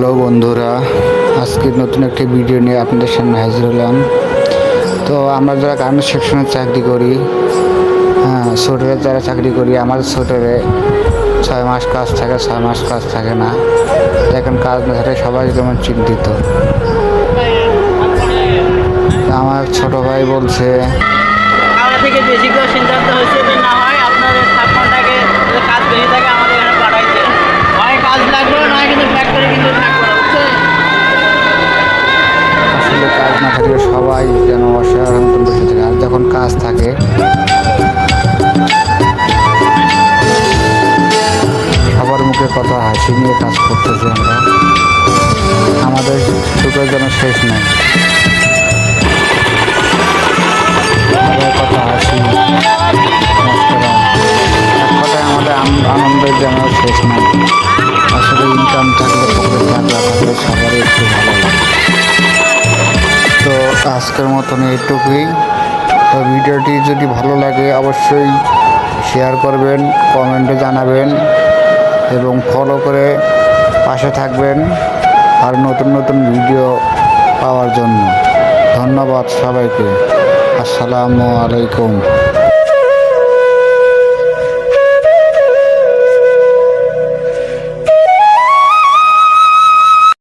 Hello বন্ধুরা, আজকে নতুন একটি ভিডিও নিয়ে আপনাদের সামনে হাজির হলাম। তো আমরা যারা গার্মেন্টস সেকশনে চাকরি করি হ্যাঁ সোয়েটারে যারা চাকরি করি আমার সোয়েটারে ছয় মাস কাজ থাকে, ছয় মাস কাজ থাকে না। এখন কাজ না থাকে, সবাই যেমন চিন্তিত। আমার ছোট ভাই বলছে সবাই যেন মতন বসে থাকে। আর যখন কাজ থাকে, সবার মুখে কথা হাসি নিয়ে কাজ করতেছি আমরা। আমাদের সুখের যেন শেষ নেই। কথা হাসি আমাদের আনন্দের যেন শেষ নেই। আসলে ইনকাম থাকলে আজকের মতন এটুকুই তো ভিডিওটি যদি ভালো লাগে, অবশ্যই শেয়ার করবেন কমেন্টে জানাবেন এবং ফলো করে পাশে থাকবেন আর নতুন নতুন ভিডিও পাওয়ার জন্য। ধন্যবাদ সবাইকে। আসসালামু আলাইকুম।